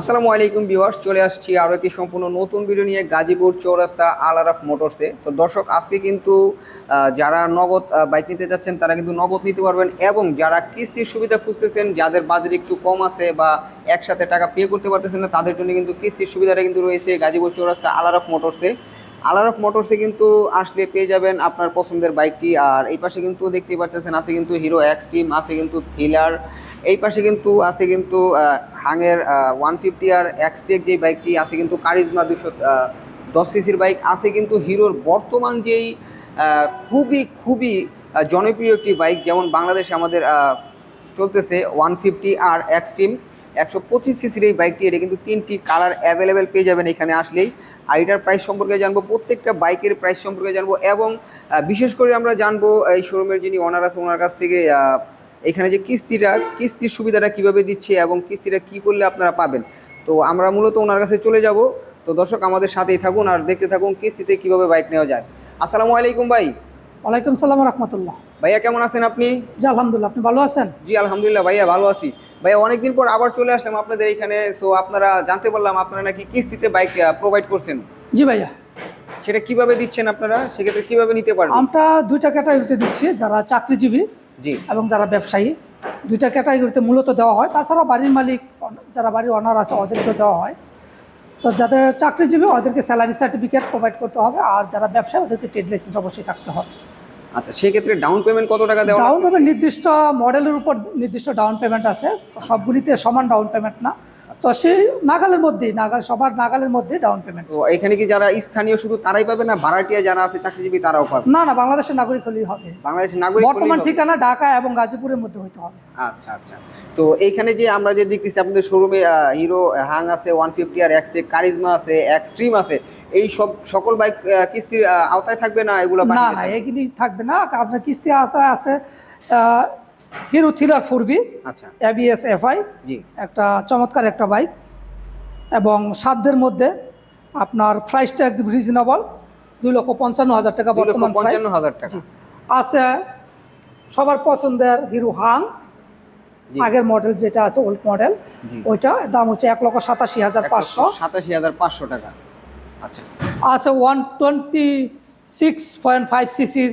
আসসালামু আলাইকুম বিহার চলে আসছি আরও একটি সম্পূর্ণ নতুন ভিডিও নিয়ে গাজীপুর চৌরাস্তা আল আরাফ মোটরসে তো দর্শক, আজকে কিন্তু যারা নগদ বাইক নিতে যাচ্ছেন, তারা কিন্তু নগদ নিতে পারবেন এবং যারা কিস্তির সুবিধা খুঁজতেছেন, যাদের বাজারে একটু কম আছে বা একসাথে টাকা পে করতে পারতেছেন না, তাদের জন্য কিন্তু কিস্তির সুবিধাটা কিন্তু রয়েছে গাজীপুর চৌরাস্তা আল আরাফ মোটরসে আলারফ মোটরসে কিন্তু আসলে পেয়ে যাবেন আপনার পছন্দের বাইকটি। আর এই পাশে কিন্তু দেখতে পাচ্ছেন, আছে কিন্তু হিরো এক্সট্রিম আছে কিন্তু থ্রিলার এই পাশে কিন্তু, আছে কিন্তু হাঙের ওয়ান ফিফটি আর এক্সটেক যে বাইকটি, আছে কিন্তু কারিজমা দুশো দশ সিসির বাইক, আছে কিন্তু হিরোর বর্তমান যেই খুবই খুবই জনপ্রিয় একটি বাইক, যেমন বাংলাদেশে আমাদের চলতেছে ওয়ান ফিফটি আর এক্সট্রিম একশো পঁচিশ সিসির এই বাইকটি, এটা কিন্তু তিনটি কালার অ্যাভেলেবেল পেয়ে যাবেন এখানে আসলেই। আর এটার প্রাইস সম্পর্কে জানব প্রত্যেকটা বাইকের প্রাইস সম্পর্কে জানব এবং বিশেষ করে আমরা জানব এই শোরুমের যিনি ওনার আছে ওনার কাছ থেকে এখানে যে কিস্তিটা কিস্তির সুবিধাটা কীভাবে দিচ্ছে এবং কিস্তিটা কি করলে আপনারা পাবেন। তো আমরা মূলত ওনার কাছে চলে যাব। তো দর্শক আমাদের সাথেই থাকুন আর দেখতে থাকুন কিস্তিতে কীভাবে বাইক নেওয়া যায়। আসসালামু আলাইকুম ভাই। ওয়ালাইকুম সালাম রহমতুল্লাহ। ভাইয়া কেমন আছেন আপনি? জি আলহামদুলিল্লাহ। আপনি ভালো আছেন? জি আলহামদুলিল্লাহ ভাইয়া ভালো আছি। ভাইয়া অনেকদিন পর আবার চলে আসলাম আপনাদের এখানে। সো আপনারা জানতে পারলাম আপনারা নাকি কিস্তিতে বাইক প্রোভাইড করছেন। জি ভাইয়া। সেটা কীভাবে দিচ্ছেন আপনারা? সেক্ষেত্রে কীভাবে নিতে পারবেন? আমরা দুইটা ক্যাটাগরিতে দিচ্ছি যারা চাকরিজীবী জি। এবং যারা ব্যবসায়ী। দুইটা ক্যাটাগরিতে মূলত দেওয়া হয়। তাছাড়াও বাড়ির মালিক যারা বাড়ির অনার আছে ওদেরকে দেওয়া হয়। তো যাদের চাকরিজীবী ওদেরকে স্যালারি সার্টিফিকেট প্রোভাইড করতে হবে। আর যারা ব্যবসায়ী ওদেরকে ট্রেড লাইসেন্স অবশ্যই থাকতে হবে। আচ্ছা সেক্ষেত্রে ডাউন পেমেন্ট কত টাকা দেওয়া ডাউন পেমেন্ট নির্দিষ্ট মডেলের উপর নির্দিষ্ট ডাউন পেমেন্ট আছে। সবগুলিতে সমান ডাউন পেমেন্ট না। তো সেই নাগালের মধ্যেই নাগাল সবার নাগালের মধ্যে ডাউন পেমেন্ট তো এখানে কি যারা স্থানীয় শুধু তারাই পাবে না ভাড়াটিয়া যারা আছে চাকরিজীবী তারাও পাবে? না না বাংলাদেশের নাগরিক হলেই হবে। বাংলাদেশের নাগরিক বর্তমান ঠিকানা ঢাকা এবং গাজীপুরের মধ্যে হতে হবে। আচ্ছা আচ্ছা। তো এইখানে যে আমরা যে দেখতেছি আপনাদের শোরুমে হিরো হাং আছে ওয়ান ফিফটি আর এক্সটেক কারিজমা আছে এক্সট্রিম আছে এই সব সকল বাইক কিস্তির আওতায় থাকবে না এগুলো না না এগুলি থাকবে না। আপনার কিস্তি আওতায় আছে হিরো থ্রিলার ফোর বি আচ্ছা। এবিএস এফআই জি। একটা চমৎকার একটা বাইক এবং সাধ্যের মধ্যে আপনার প্রাইসটা একদম রিজনেবল দুই লক্ষ পঞ্চান্ন হাজার টাকা বর্তমান পঞ্চান্ন হাজার টাকা। আছে সবার পছন্দের হিরো হাং আগের মডেল যেটা আছে ওল্ড মডেল ওইটা দাম হচ্ছে এক লক্ষ সাতাশি হাজার পাঁচশো। সাতাশি হাজার পাঁচশো টাকা। আচ্ছা। আছে one twenty six point five সিসির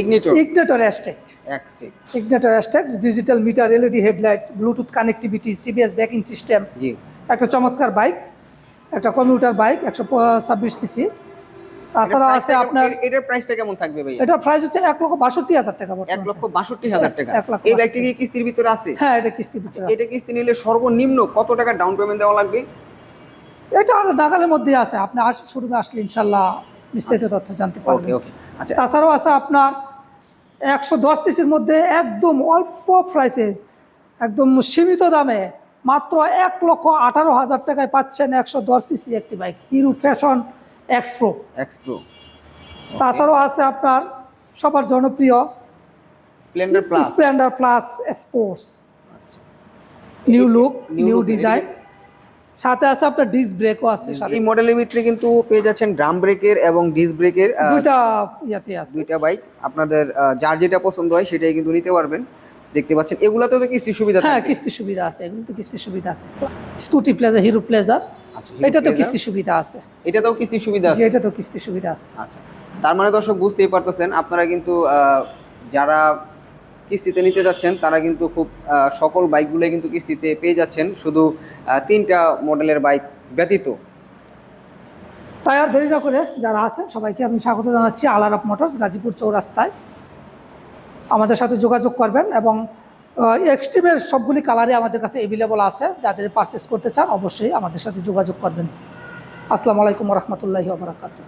Ignitor Ignitor Xtec Xtec Ignitor Xtec digital meter LED headlight Bluetooth connectivity CBS braking system জি। একটা চমৎকার বাইক একটা কম্পিউটার বাইক একশো ছাব্বিশ সিসি তাছাড়া আছে আপনার এটার প্রাইসটা কেমন থাকবে ভাই এটা প্রাইস হচ্ছে এক লক্ষ বাষট্টি হাজার টাকা এক লক্ষ বাষট্টি হাজার টাকা। এই। কি কিস্তির ভিতরে আছে? হ্যাঁ এটা কিস্তি ভিতরে এটা কিস্তি নিলে সর্বনিম্ন কত টাকা ডাউন পেমেন্ট দেওয়া লাগবে? এটা নাগালের মধ্যে আছে। আপনি আস শোরুমে আসলে ইনশাল্লাহ বিস্তারিত তথ্য জানতে পারবেন। ওকে আচ্ছা তাছাড়াও আছে আপনার একশো দশ সিসির মধ্যে একদম অল্প প্রাইসে একদম সীমিত দামে মাত্র এক লক্ষ আঠারো হাজার টাকায় পাচ্ছেন একশো দশ সিসি একটি bike Hero Passion Xpro Xpro তাছাড়াও আছে আপনার সবার জনপ্রিয় Splendor plus Splendor plus sports new look new design সাথে আছে আপনার ডিস ব্রেকও আছে এই মডেলের ভিতরে কিন্তু পেয়ে যাচ্ছেন ড্রাম ব্রেকের এবং ডিস্ক ব্রেকের দুইটা ইয়াতে আছে। দুইটা বাইক আপনাদের যার যেটা পছন্দ হয় সেটাই কিন্তু নিতে পারবেন। দেখতে পাচ্ছেন এগুলাতেও তো কিস্তির সুবিধা হ্যাঁ। কিস্তির সুবিধা আছে এগুলো তো কিস্তির সুবিধা আছে। স্কুটি প্লেজার হিরো প্লেজার আচ্ছা, এটা তো কিস্তির সুবিধা আছে। এটাতেও কিস্তির সুবিধা আছে? এটা তো কিস্তির সুবিধা আছে। আচ্ছা। তার মানে দর্শক বুঝতেই পারতেছেন আপনারা কিন্তু আহ, যারা কিস্তিতে নিতে যাচ্ছেন, তারা কিন্তু খুব সকল বাইকগুলোই কিন্তু কিস্তিতে পেয়ে যাচ্ছেন, শুধু তিনটা মডেলের বাইক ব্যতীত। তাই আর দেরি না করে যারা আছেন, সবাইকে আমি স্বাগত জানাচ্ছি আলারাপ মোটরস গাজীপুর চৌরাস্তায়। আমাদের সাথে যোগাযোগ করবেন এবং এক্সট্রিমের সবগুলি কালারই আমাদের কাছে অ্যাভেলেবল আছে, যাদের পারচেস করতে চান, অবশ্যই আমাদের সাথে যোগাযোগ করবেন। আসসালামু আলাইকুম রহমতুল্লাহি বারাকাতু